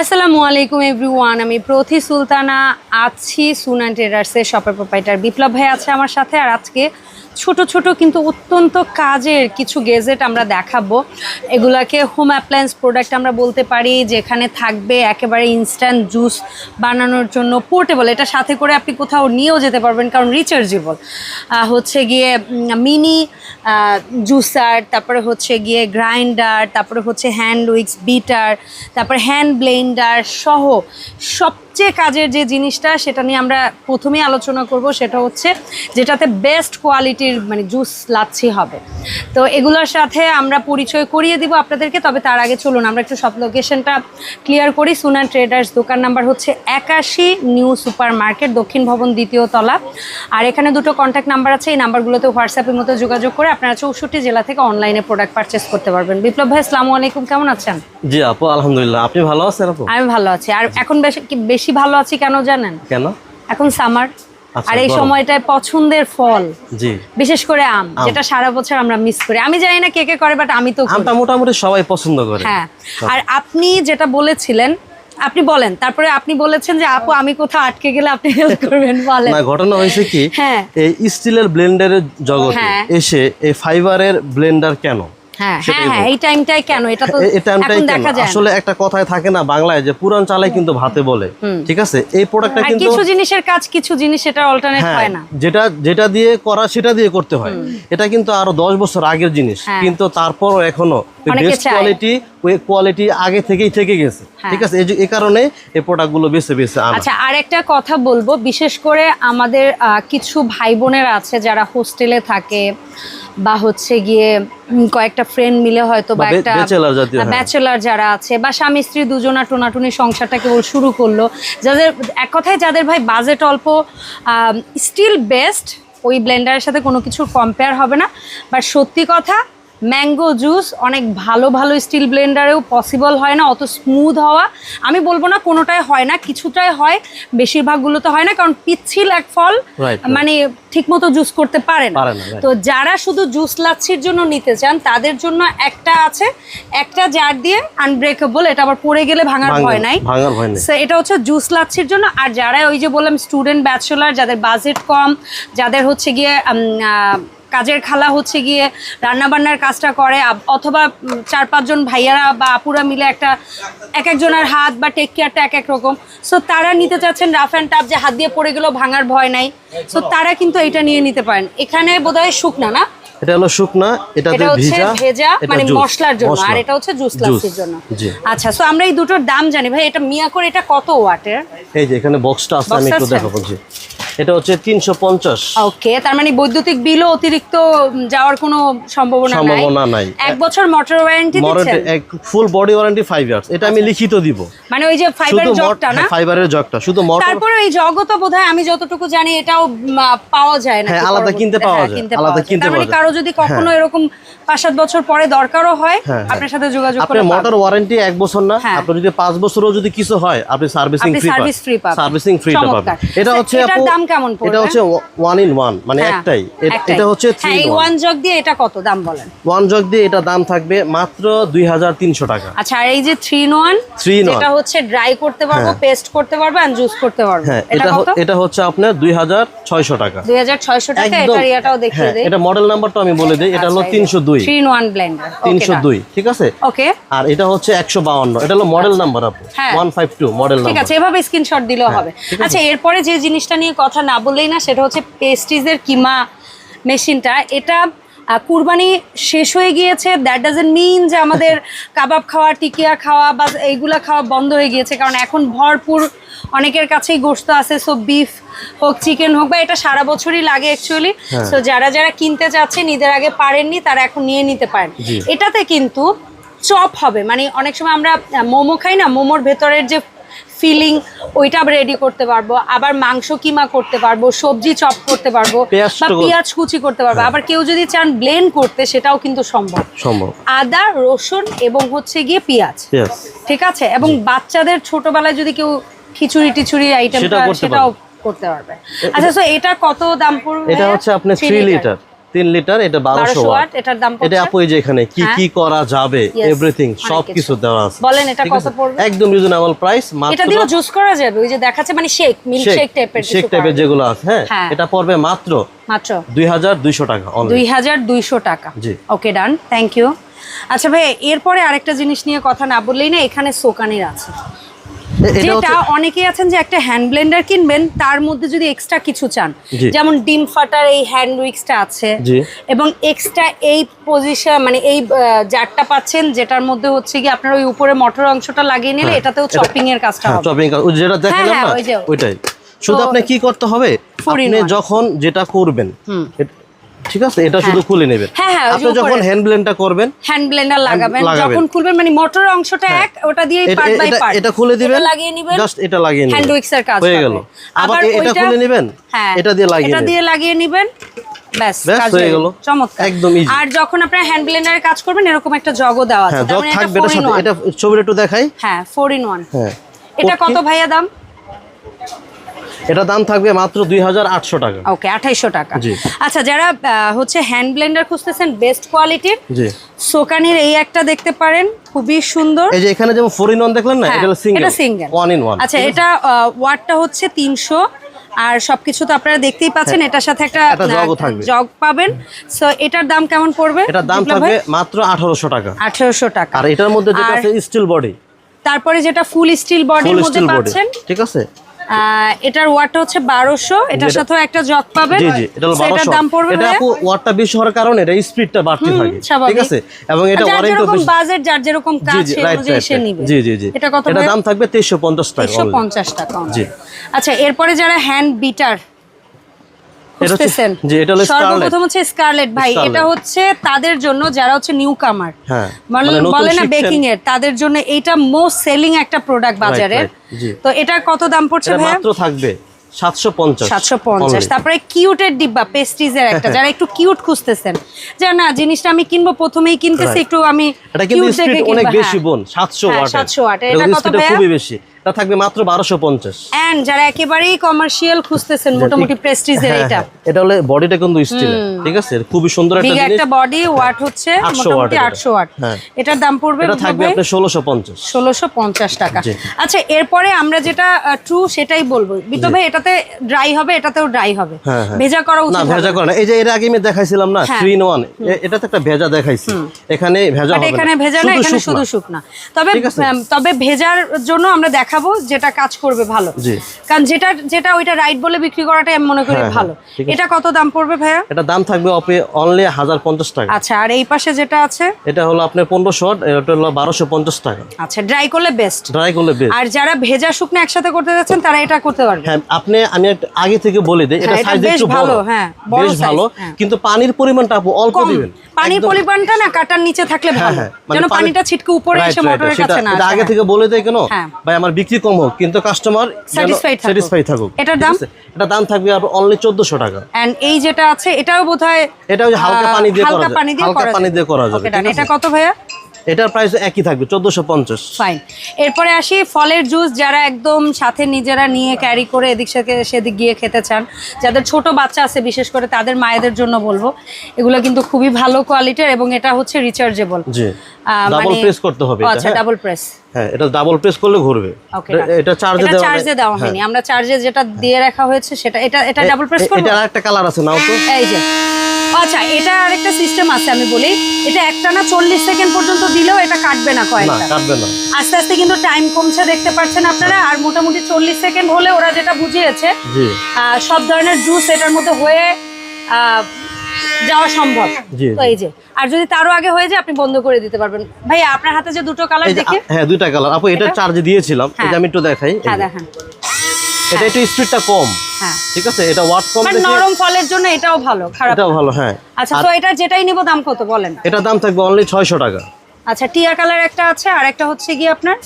আসসালামু আলাইকুম এভরিওয়ান, আমি প্রথি সুলতানা, আছি সুনান ট্রেডার্সের শপের প্রোপাইটার বিপ্লব ভাই আছে আমার সাথে। আর আজকে ছোট ছোট কিন্তু অত্যন্ত কাজের কিছু গেজেট আমরা দেখাবো। এগুলাকে হোম অ্যাপ্লায়েন্স প্রোডাক্ট আমরা বলতে পারি, যেখানে থাকবে একেবারে ইনস্ট্যান্ট জুস বানানোর জন্য পোর্টেবল এটা সাথে করে আপনি কোথাও নিয়েও যেতে পারবেন, কারণ রিচার্জেবল হচ্ছে গিয়ে মিনি জুসার তারপরে হচ্ছে গিয়ে গ্রাইন্ডার তারপরে হচ্ছে হ্যান্ড উইক্স বিটার তারপরে হ্যান্ড ব্লেন্ডার সহ সবচেয়ে কাজের যে জিনিসটা সেটা নিয়ে আমরা প্রথমেই আলোচনা করব সেটা হচ্ছে যেটাতে বেস্ট কোয়ালিটির মানে জুস লাচ্ছি হবে। তো এগুলোর সাথে আমরা পরিচয় করিয়ে দিব আপনাদেরকে তবে তার আগে চলুন আমরা একটু সব লোকেশনটা ক্লিয়ার করি। সুনান ট্রেডার্স দোকান নাম্বার হচ্ছে একাশি নিউ সুপার মার্কেট দক্ষিণ ভবন দ্বিতীয় তলা। আর এখানে দুটো কন্ট্যাক্ট নাম্বার আছে এই নাম্বারগুলোতে হোয়াটসঅ্যাপের মতো যোগাযোগ করে আপনারা চৌষট্টি জেলা থেকে অনলাইনে প্রোডাক্ট পারচেস করতে পারবেন। বিপ্লব ভাই আসসালামু আলাইকুম কেমন আছেন? জি আপু আলহামদুলিল্লাহ। আপনি ভালো আছেন আপু? আমি ভালো আছি। আর এখন বেশি কি- বেশি ভালো আছি কেন জানেন? কেন? এখন সামার আচ্ছা, আর এই সময়টায় পছন্দের ফল জি। বিশেষ করে আম যেটা সারা বছর আমরা মিস করি। আমি জানি না কে কে করে বাট আমি তো আমটা মোটামুটি সবাই পছন্দ করে। হ্যাঁ। আর আপনি যেটা বলেছিলেন আপনি বলেন তারপরে আপনি বলেছেন যে আপু আমি কোথাও আটকে গেলে আপনি হেল্প করবেন বলেন। না ঘটনা হয়েছে কি হ্যাঁ। এই স্টিলের ব্লেন্ডারের জগতে হ্যাঁ। এসে এই ফাইবারের ব্লেন্ডার কেন? হ্যাঁ হ্যাঁ হ্যাঁ। এই টাইমটাই কেন? এটা তো আসলে একটা কথায় থাকে না বাংলায় যে পুরান চালাই কিন্তু ভাতে বলে ঠিক আছে? এই প্রোডাক্টটা কিন্তু কিছু জিনিসের কাজ কিছু জিনিস এটা অল্টারনেট হ্যাঁ না। যেটা যেটা দিয়ে করা সেটা দিয়ে করতে হয়। এটা কিন্তু আরও দশ বছর আগের জিনিস। হ্যাঁ। কিন্তু তারপরও এখনও বেস্ট কোয়ালিটি কোয়ালিটি আগে থেকেই থেকে গেছে। ঠিক আছে? এই কারণে এই প্রোডাক্টগুলো বেছে বেছে আনা। আচ্ছা আর একটা কথা বলব। বিশেষ করে আমাদের কিছু ভাই বোনেরা আছে যারা হোস্টেলে থাকে বা হচ্ছে গিয়ে কয়েকটা ফ্রেন্ড মিলে হয়তো বা একটা। ব্যাচেলার যারা আছে বা স্বামী স্ত্রী দুজনা টোনাটুনি সংসারটা কেবল শুরু করল যাদের এক কথায় যাদের ভাই বাজেট অল্প স্টিল বেস্ট ওই ব্লেন্ডারের সাথে কোনো কিছুর কম্পেয়ার হবে না বাট সত্যি কথা ম্যাঙ্গো জুস অনেক ভালো ভালো স্টিল ব্লেন্ডারেও পসিবল হয় না অত স্মুথ হওয়া আমি বলব না কোনোটাই হয় না কিছুটাই হয় বেশিরভাগগুলোতে হয় না কারণ পিচ্ছিল এক ফল. মানে ঠিকমতো জুস করতে পারে না. তো যারা শুধু জুস লাচ্ছির জন্য নিতে চান তাদের জন্য একটা আছে একটা জার দিয়ে আনব্রেকেবল এটা আবার পড়ে গেলে ভাঙার ভয় নাই এটা হচ্ছে জুস লাচ্ছির জন্য আর যারা ওই যে বললাম স্টুডেন্ট ব্যাচেলার যাদের বাজেট কম যাদের হচ্ছে গিয়ে কাজের খালা হচ্ছে গিয়ে রান্নাবান্নার কাজটা করে অথবা চার পাঁচজন ভাইয়ারা বা আপুরা মিলে একটা এক একজনের হাত বা টেক কেয়ারটা এক এক রকম। সো তারা নিতে চাচ্ছেন রাফ অ্যান্ড টাফ যে হাত দিয়ে পড়ে গেলেও ভাঙার ভয় নাই। সো তারা কিন্তু এটা নিয়ে নিতে পারেন। এখানে বোধহয় শুকনা না? এটা হলো শুকনা এটা হচ্ছে ভিজা মানে মশলার জন্য। আর এটা হচ্ছে জুস লাচ্ছির জন্য। আচ্ছা সো আমরা এই দুটোর দাম জানি। ভাই এটা মিয়া করে এটা কত ওয়াটের? এই যে এখানে বক্সটা আছে আমি একটু? দেখাবো জি। এটা হচ্ছে তিনশো পঞ্চাশ। ওকে তার মানে বৈদ্যুতিক বিলও অতিরিক্ত যাওয়ার কোনো সম্ভাবনা নাই। সম্ভাবনা নাই। এক বছর মোটর ওয়ারেন্টি দিচ্ছেন? Full body warranty five years এটা আমি লিখিত দিব। মানে ওই যে ফাইবার জগটা না? ফাইবারের জগটা শুধু মোটর তারপরে এই জগত বোধহয় আমি যতটুকু জানি এটাও পাওয়া যায় না হ্যাঁ, আলাদা কিনতে পাওয়া যায়, আলাদা কিনতে মানে পাওয়া যায়। কারও যদি কখনো এরকম পাঁচ সাত বছর পরে দরকারও হয় হ্যাঁ, হ্যাঁ। আপনার সাথে যোগাযোগ করে আপনার মোটর ওয়ারেন্টি এক বছর না আপনি যদি পাঁচ বছরও যদি কিছু হয় আপনি সার্ভিসিং ফ্রি পাবেন। সার্ভিসিং ফ্রি পাবেন। এটা আচ্ছা, হচ্ছে আপু দাম কেমন পড়বে? এটা হচ্ছে ওয়ান ইন ওয়ান মানে হ্যাঁ, একটাই। এটা হচ্ছে থ্রি হ্যাঁ, এই ওয়ান জগ দিয়ে এটা কত দাম বলেন? ওয়ান জগ দিয়ে এটা দাম থাকবে মাত্র দুই হাজার তিনশো টাকা। আচ্ছা আর এই যে থ্রি ইন ওয়ান হচ্ছে ড্রাই করতে পারব পেস্ট করতে পারব আর জুস করতে পারব। হ্যাঁ এটা এটা কত? এটা হচ্ছে আপনার দুই হাজার ছয়শো টাকা। দুই হাজার ছয়শো টাকা একদম। এটার ইয়াটাও দেখিয়ে হ্যাঁ দেই। এটা মডেল নাম্বারটা আমি বলে দিই এটা হলো তিনশো দুই। থ্রি ইন ওয়ান ব্লেন্ডার তিনশো দুই ঠিক আছে? ওকে আর এটা হচ্ছে একশো বাউন্ন এটা হলো মডেল নাম্বার আপু। হ্যাঁ। ওয়ান ফাইভ টু মডেল ঠিক আছে এভাবে স্ক্রিনশট দিলেও হবে। আচ্ছা এরপরে যে জিনিসটা নিয়ে কথা না বললেই না সেটা হচ্ছে পেস্টিজের কিমা মেশিনটা। এটা কুরবানি শেষ হয়ে গিয়েছে দ্যাট ডাজেন্ট মিন যে আমাদের কাবাব খাওয়া টিকিয়া খাওয়া বা এইগুলা খাওয়া বন্ধ হয়ে গিয়েছে কারণ এখন ভরপুর অনেকের কাছেই গোস্ত আছে সো বিফ হোক চিকেন হোক বা এটা সারা বছরই লাগে অ্যাকচুয়ালি। সো যারা যারা কিনতে চাচ্ছেন ঈদের আগে পারেননি তারা এখন নিয়ে নিতে পারেন। এটাতে কিন্তু চপ হবে মানে অনেক সময় আমরা মোমো খাই না মোমোর ভেতরের যে ফিলিং ওইটা রেডি করতে পারব। আবার মাংস কিমা করতে পারব সবজি চপ করতে পারব বা পেঁয়াজ কুচি করতে পারব। আবার কেউ যদি চান ব্লেন্ড করতে সেটাও কিন্তু সম্ভব। সম্ভব। আদা রসুন এবং হচ্ছে গিয়ে পেঁয়াজ। ঠিক আছে? এবং বাচ্চাদের ছোটবেলায় যদি কেউ খিচুড়ি টিচুড়ি আইটেম সেটাও করতে সেটাও করতে পারবে। আচ্ছা তো এটা কত দাম পড়বে এটা হচ্ছে আপনার থ্রি লিটার তিন লিটার এটা বারোশো বারোশো ওয়াট ওয়াট এটার দাম এটা আপু এই যে এখানে কি হ্যাঁ। কি করা যাবে এভরিথিং অনেক সব কিছু। কিছু দেওয়া আছে বলেন এটা কত পড়বে? একদম রিজনেবল প্রাইস এটা মাত্র জুস করা যাবে ওই যে দেখাচ্ছে মানে শেক মিল্ক শেক টাইপের শেক টাইপের যেগুলো আছে হ্যাঁ হ্যাঁ। এটা পড়বে মাত্র মাত্র দুই হাজার দুইশো টাকা only। দুই হাজার দুইশো টাকা জি। ওকে ডান থ্যাংক ইউ আচ্ছা ভাই এরপরে আরেকটা জিনিস নিয়ে কথা না বললেই না এখানে সোকানির আছে যেটা অনেকেই আছেন যে একটা হ্যান্ড ব্লেন্ডার কিনবেন তার মধ্যে যদি এক্সট্রা কিছু চান যেমন ডিম ফাটার এই হ্যান্ড উইক্সটা আছে এবং এক্সট্রা এই পজিশন মানে এই জারটা পাচ্ছেন যেটার মধ্যে হচ্ছে কি আপনার ওই উপরে মটর অংশটা লাগিয়ে নিলে হ্যাঁ, এটাতেও এটা- চপিং এর কাজটা হ্যাঁ হবে। চপিং যেটা দেখালাম হ্যাঁ, না ওইটাই। শুধু আপনি কি করতে হবে? আপনি যখন যেটা করবেন ঠিক আছে? এটা শুধু খুলে নেবেন। হ্যাঁ, হ্যাঁ, আপনি যখন হ্যান্ড ব্লেন্ডটা করবেন হ্যান্ড ব্লেন্ডার লাগাবেন। যখন খুলবেন মানে মোটর অংশটা এক ওটা দিয়ে পার্ট বাই পার্ট এটা খুলে দিবেন। লাগিয়ে নেবেন। জাস্ট এটা লাগিয়ে নেবেন। হ্যান্ড উইক্সের কাজ হয়ে গেল। আবার এটা খুলে নেবেন? হ্যাঁ। এটা দিয়ে লাগিয়ে এটা দিয়ে লাগিয়ে নেবেন। ব্যাস কাজ হয়ে গেল। চমৎকার। একদম। আর যখন আপনার হ্যান্ড ব্লেন্ডারে কাজ করবেন এরকম একটা জগও দেওয়া আছে। হ্যাঁ জগ মানে এটা থাকবে ছবিটা একটু দেখাই। হ্যাঁ ফোর ইন ওয়ান হ্যাঁ। এটা কত ভাইয়া দাম? এটা দাম থাকবে মাত্র দুই হাজার আটশো টাকা। ওকে আঠাইশো টাকা। জি। আচ্ছা যারা হচ্ছে হ্যান্ড ব্লেন্ডার খুঁজতেছেন বেস্ট কোয়ালিটির জি। সোকানির এই একটা দেখতে পারেন খুবই সুন্দর। এই যে এখানে যেমন ফোর ইন ওয়ান দেখলেন না হ্যাঁ, এটা সিঙ্গেল এটা সিঙ্গেল ওয়ান ইন ওয়ান আচ্ছা এটা ওয়াটটা হচ্ছে তিনশো। আর সবকিছু তো আপনারা দেখতেই পাচ্ছেন এটার সাথে একটা। জগ পাবেন। সো এটার দাম কেমন পড়বে? এটার দাম থাকবে মাত্র আঠারোশো টাকা। আঠারোশো টাকা। আর এটার মধ্যে যেটা আছে স্টিল বডি তারপরে যেটা ফুল স্টিল বডির মধ্যে পাচ্ছেন ঠিক আছে? এটার ওয়াটটা হচ্ছে বারোশো। এটার সাথে একটা জগ পাবেন। জি জি এটা হলো So, এটার বারোশো। দাম পড়বে এটা? আপু ওয়াটটা বেশি হওয়ার কারণে এটা স্পিডটা বাড়তে থাকে। ঠিক আছে? এবং এটা ওয়ারেন্টি বেশি। বাজেট যার যেরকম কাজ অনুযায়ী সে নিবে। জি জি জি। এটা কত এটা দাম থাকবে তেইশশো পঞ্চাশ টাকা। একশো only। পঞ্চাশ টাকা। জি। আচ্ছা এরপরে যারা হ্যান্ড বিটার এটা এটা Scarlett। সর্বপ্রথম হচ্ছে স্কারলেট ভাই। এটা হচ্ছে তাদের জন্য যারা হচ্ছে নিউ কামার হ্যাঁ, মানে নতুন বলে না বেকিং এর তাদের জন্য এটা মোস্ট সেলিং একটা প্রোডাক্ট জি। তো এটার কত দাম পড়ছে এটা মাত্র থাকবে সাতশো পঞ্চাশ সাতশো পঞ্চাশ। তারপরে কিউটের ডিব্বা পেস্ট্রিজের একটা। যারা একটু কিউট খুঁজতেছেন যে না জিনিসটা আমি কিনবো প্রথমেই কিনতেছি একটু আমি এটা কিন্তু অনেক হ্যাঁ। বেশি বোন সাতশো হ্যাঁ, 700 watt। এটা এটা কত খুবই বেশি। এটা থাকবে মাত্র বারোশো পঞ্চাশ। এন্ড যারা একেবারেই কমার্শিয়াল খুঁজতেছেন মোটামুটি প্রেস্টিজের এটা এটা হলে বডিটা কিন্তু স্টিল ঠিক আছে? খুবই সুন্দর একটা জিনিস একটা বডি ওয়াট হচ্ছে মোটামুটি watt এটা। আটশো ওয়াট হ্যাঁ। এটার দাম পড়বে এটা থাকবে আপনার ষোলোশো পঞ্চাশ। ষোলোশো পঞ্চাশ টাকা। আচ্ছা এরপরে আমরা যেটা ট্রু সেটাই বলব। বিতো ভাই এটাতে ড্রাই হবে এটাতেও ড্রাই হবে। হ্যাঁ, হ্যাঁ। ভেজা করা না ভেজা করে না। এই যে এর আগে আমি দেখাইছিলাম না হ্যাঁ। থ্রি ইন ওয়ান এটা একটা ভেজা দেখাইছি। এখানে ভেজা হবে এখানে ভেজা না এখানে শুধু শুকনা। তবে তবে ভেজার জন্য আমরা দেখাবো যেটা কাজ করবে ভালো। কারণ যেটা যেটা ওইটা রাইট বলে বিক্রি করাটাই আমি মনে করি হ্যাঁ, হ্যাঁ, ভালো। এটা কত দাম পড়বে ভাইয়া? এটা দাম থাকবে অপে অনলি হাজার পঞ্চাশ টাকা। আচ্ছা আর এই পাশে যেটা আছে? এটা হলো আপনার পনেরোশো এটা হলো বারোশো পঞ্চাশ টাকা। আচ্ছা ড্রাই করলে বেস্ট ড্রাই করলে বেশ আর যারা ভেজা শুকনো একসাথে করতে যাচ্ছেন তারা এটা করতে পারবে। হ্যাঁ আপনি আমি আগে থেকে বলে দিই এটা হ্যাঁ, সাইজ বেশ একটু ভালো, বড় হ্যাঁ, বেশ ভালো। হ্যাঁ। কিন্তু পানির পরিমাণটা অল্প দিবেন। পানির পরিমাণটা না কাটার নিচে থাকলে হ্যাঁ, ভালো। হ্যাঁ, মানে যেন পানিটা ছিটকে উপরে এসে মোটরের কাছে না আগে হ্যাঁ। থেকে বলে দেয় কেন? হ্যাঁ। ভাই আমার বিক্রি কম হোক কিন্তু কাস্টমার। স্যাটিসফাই থাকুক। এটার দাম? এটা দাম থাকবে আর অনলি 1400 টাকা। এন্ড এই যেটা আছে এটাও বোধহয় এটা হালকা পানি দিয়ে করা যায়। হালকা পানি যাবে। দিয়ে করা যাবে এটা কত ভাইয়া? এটার প্রাইস একই থাকবে চোদ্দশো পঞ্চাশ। ফাইন এরপরে আসি ফলের জুস যারা একদম সাথে নিজেরা নিয়ে ক্যারি করে এদিক থেকে সেদিক গিয়ে খেতে চান যাদের ছোট বাচ্চা আছে বিশেষ করে তাদের মায়েদের জন্য বলব এগুলো কিন্তু খুবই ভালো কোয়ালিটির এবং এটা হচ্ছে রিচার্জেবল জি। ডাবল প্রেস করতে হবে আচ্ছা হ্যাঁ? ডাবল প্রেস হ্যাঁ এটা ডাবল প্রেস করলে ঘুরবে। ওকে এটা- চার্জে দেওয়া চার্জে দেওয়া হয়নি। আমরা চার্জে যেটা দিয়ে রাখা হয়েছে সেটা এটা এটা ডাবল প্রেস করব? এটা একটা কালার আছে নাও তো। এই যে। আচ্ছা এটা আরেকটা সিস্টেম আছে আমি বলি। এটা একটানা চল্লিশ সেকেন্ড পর্যন্ত দিলেও এটা কাটবে না না কয়েকটা কাটবে না। আস্তে আস্তে কিন্তু টাইম কমছে দেখতে পাচ্ছেন আপনারা। আর মোটামুটি চল্লিশ সেকেন্ড হলে ওরা যেটা বুঝিয়েছে সব ধরনের জুস এটার মধ্যে হয়ে যাওয়া সম্ভব। তো এই যে আর যদি তারও আগে হয়ে যায় আপনি বন্ধ করে দিতে পারবেন। ভাই আপনার হাতে যে দুটো কালার দেখি। হ্যাঁ দুইটা কালার আপু এটা এটা? চার্জে দিয়েছিলাম এই হ্যাঁ। আমি একটু দেখাই হ্যাঁ। দেখেন। এটা একটু স্পিডটা কম। হ্যাঁ। ঠিক আছে? এটা ওয়াট কম মানে দেখে নরম ফলের জন্য এটাও ভালো খারাপ এটাও ভালো হ্যাঁ। আচ্ছা তো এটা যেটাই নিব দাম কত বলেন? এটা দাম থাকবে অনলি ছয়শো টাকা। আচ্ছা টিয়া কালার একটা আছে আর একটা হচ্ছে কি আপনার?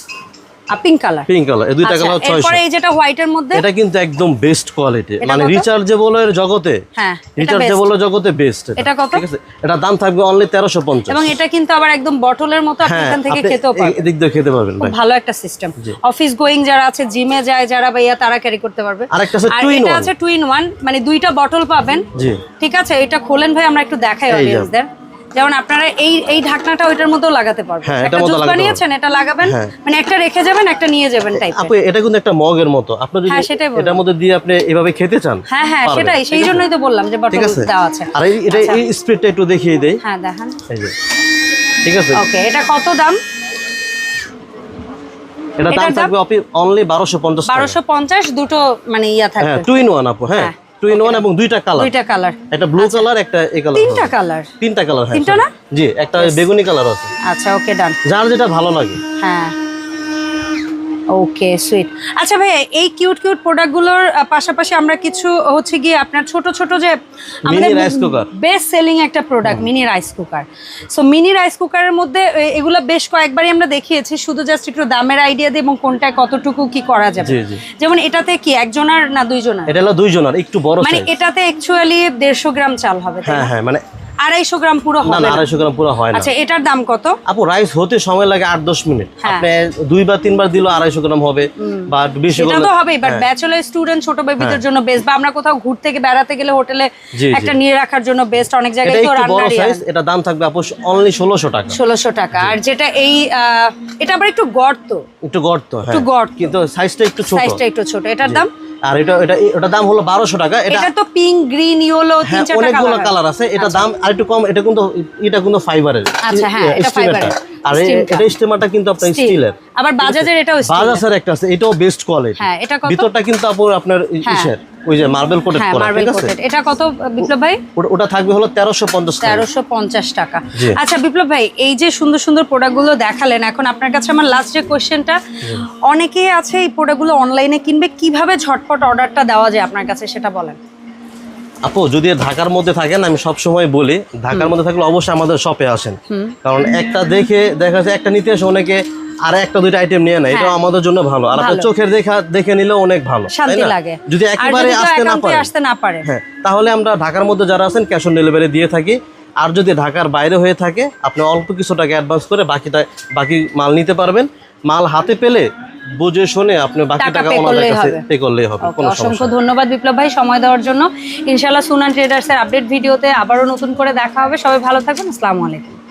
পিঙ্ক কালার পিঙ্ক কালার এই দুইটা কালার ছয়শো এরপরে এই যেটা হোয়াইটের মধ্যে? এটা কিন্তু একদম বেস্ট কোয়ালিটি মানে কত? রিচার্জেবল এর জগতে। হ্যাঁ এটা রিচার্জেবল এর জগতে বেস্ট এটা। কত? ঠিক আছে? এটা দাম থাকবে অনলি তেরোশো পঞ্চাশ। এবং এটা কিন্তু আবার একদম বটলের মতো আপনি হ্যাঁ এখান থেকে আপনি খেতেও পারবেন। এদিক দিয়ে খেতে পারবেন ভাই। ভালো একটা সিস্টেম অফিস গোয়িং যারা আছে জিমে যায় যারা ভাইয়া তারা ক্যারি করতে পারবে। আরেকটা আছে আর two in এটা one। আছে টু ওয়ান মানে দুইটা বটল পাবেন। জি। ঠিক আছে? এটা খোলেন ভাই আমরা একটু দেখাই। অডিয়েন্সদের যেমন আপনারা এই এই ঢাকনাটা ওইটার মধ্যেও লাগাতে পারবেন। হ্যাঁ, একটা মধ্যে জুস বানিয়েছেন এটা লাগাবেন হ্যাঁ। মানে একটা রেখে যাবেন একটা নিয়ে যাবেন টাইপ আপু এটা কিন্তু একটা মগের মতো। আপনি যদি হ্যাঁ, এটার মধ্যে দিয়ে আপনি এভাবে খেতে চান হ্যাঁ হ্যাঁ সেটাই সেই জন্যই তো বললাম যে বটল দেওয়া আছে। আর এই- এটা এই স্পিডটা একটু দেখিয়ে দেই। হ্যাঁ দেখেন। এই যে ঠিক আছে? ওকে এটা কত দাম? এটা দাম থাকবে অনলি বারোশো পঞ্চাশ বারোশো পঞ্চাশ দুটো মানে ইয়া থাকবে। টু ইন ওয়ান আপু হ্যাঁ, টু ইন ওয়ান এবং দুইটা কালার দুইটা কালার একটা ব্লু কালার একটা এই কালার তিনটা কালার তিনটা কালার হ্যাঁ তিনটা না? জি একটা বেগুনি কালার আছে। আচ্ছা ওকে ডান যার যেটা ভালো লাগে। হ্যাঁ। ওকে সুইট আচ্ছা ভাই এই কিউট কিউট প্রোডাক্টগুলোর পাশাপাশি আমরা কিছু হচ্ছে গিয়ে আপনার ছোট ছোট যে আমাদের বেস্ট সেলিং একটা product mini rice cooker so mini rice কুকারের মধ্যে এগুলো বেশ কয়েকবারই আমরা দেখিয়েছি শুধু জাস্ট একটু দামের আইডিয়া দিয়ে এবং কোনটায় কতটুকু কি করা যাবে। যেমন এটাতে কি একজনের না দুইজনের? এটা হলো দুইজনের একটু বড় মানে এটাতে অ্যাকচুয়ালি দেড়শো গ্রাম চাল হবে হ্যাঁ হ্যাঁ মানে আড়াইশো গ্রাম পুরো না না না? আড়াইশো গ্রাম পুরো হয় না। আচ্ছা এটার দাম কত? আপু রাইস হতে সময় লাগে আট দশ মিনিট। হ্যাঁ। আপনি দুইবার তিনবার দিলেও আড়াইশো গ্রাম হবে বা বেশি তো হবেই বাট হ্যাঁ। ব্যাচেলার স্টুডেন্ট ছোট বেবিদের জন্য বেস্ট বা আমরা কোথাও ঘুরতে গিয়ে বেড়াতে গেলে হোটেলে। একটা নিয়ে রাখার জন্য বেস্ট অনেক জায়গায় তো এটা দাম থাকবে আপু অনলি ষোলোশো টাকা। ষোলোশো টাকা। আর যেটা এই এটা আবার একটু গর্ত। একটু গর্ত হ্যাঁ। একটু গর্ত। কিন্তু সাইজটা একটু ছোট। সাইজটা একটু ছোট। এটার দাম? আর এটা এটা এটা দাম হলো বারোশো টাকা এটা এটা তো পিঙ্ক গ্রিন ইয়েলো তিন হ্যাঁ চারটা অনেকগুলো কালার আছে এটা দাম আর একটু কম এটা কিন্তু এটা কিন্তু ফাইবারের আচ্ছা, হ্যাঁ, এটা fiber-এর। আর এটা স্টিমারটা কিন্তু আপনার স্টিলের। আবার বাজাজের এটাও। বাজাজের একটা আছে এটাও বেস্ট কোয়ালিটি হ্যাঁ, এটা কত? ভিতরটা কিন্তু আপু আপনার হ্যাঁ। ইসের ওই যে মার্বেল কোটেড হ্যাঁ করা ঠিক আছে? এটা কত বিপ্লব ভাই? ওটা- থাকবে হলো তেরোশো পঞ্চাশ টাকা। আচ্ছা বিপ্লব ভাই এই যে সুন্দর সুন্দর প্রোডাক্টগুলো দেখালেন এখন আপনার কাছে আমার লাস্ট যে কোয়েশ্চেনটা অনেকেই আছে এই প্রোডাক্টগুলো অনলাইনে কিনবে কীভাবে ঝটপট অর্ডারটা দেওয়া যায় আপনার কাছে সেটা বলেন। আপু যদি ঢাকার মধ্যে থাকেন আমি সব সময় বলি ঢাকার মধ্যে থাকলে অবশ্যই আমাদের শপে আসেন। কারণ একটা দেখে দেখা যাচ্ছে একটা নিতে এসে অনেকে আর একটা দুইটা আইটেম নিয়ে নেয়। এটাও আমাদের জন্য ভালো। আর আপনার হ্যাঁ। চোখের দেখা দেখে নিলেও অনেক ভালো শান্তি লাগে। যদি একেবারে আসতে না পারে। আসতে না পারে। হ্যাঁ তাহলে আমরা ঢাকার মধ্যে যারা আছেন ক্যাশ অন ডেলিভারি দিয়ে থাকি। আর যদি ঢাকার বাইরে হয়ে থাকে আপনি অল্প কিছু টাকা অ্যাডভান্স করে বাকিটা বাকি মাল নিতে পারবেন। মাল হাতে পেলে বুঝে শুনে আপনি বাকি টাকা ওনাদের কাছে পে করলেই হবে কোনো সমস্যা অসংখ্য ধন্যবাদ বিপ্লব ভাই সময় দেওয়ার জন্য। ইনশাআল্লাহ সুনান ট্রেডার্সের আপডেট ভিডিওতে আবারো নতুন করে দেখা হবে। সবাই ভালো থাকবেন। আসসালামু আলাইকুম।